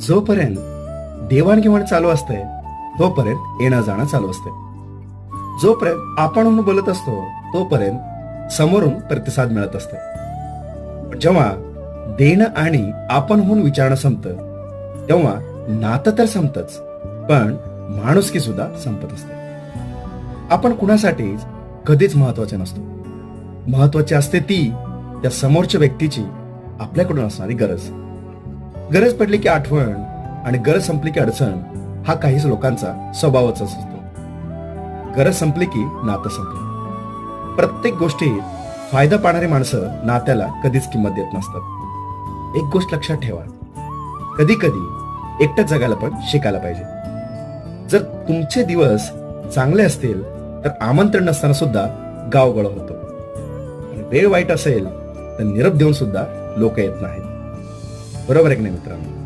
जोपर्यंत देवाणघेवाण चालू असते तोपर्यंत येणं जाणं चालू असते. जोपर्यंत आपण म्हणून बोलत असतो तोपर्यंत समोरून प्रतिसाद मिळत असते. जेव्हा देणं आणि आपण होऊन विचारणं संपतं तेव्हा नातं तर संपतच पण माणुसकी सुद्धा संपत असते. आपण कुणासाठी कधीच महत्त्वाचे नसतो. महत्वाची असते ती त्या समोरच्या व्यक्तीची आपल्याकडून असणारी गरज. गरज पडली की आठवण आणि गरज संपली की अडचण हा काहीच लोकांचा स्वभावच असतो. गरज संपली की नातं संपलं. प्रत्येक गोष्टीत फायदा पाहणारी माणसं नात्याला कधीच किंमत देत नसतात. एक गोष्ट लक्षात ठेवा. कधी कधी एकटं जगायला पण शिकायला पाहिजे. जर तुमचे दिवस चांगले असतील तर आमंत्रण नसताना सुद्धा गावगळ होतो. वेळ वाईट असेल तर निरप देऊन सुद्धा लोक येत नाहीत. बरोबर आहे की नाही मित्रांनो?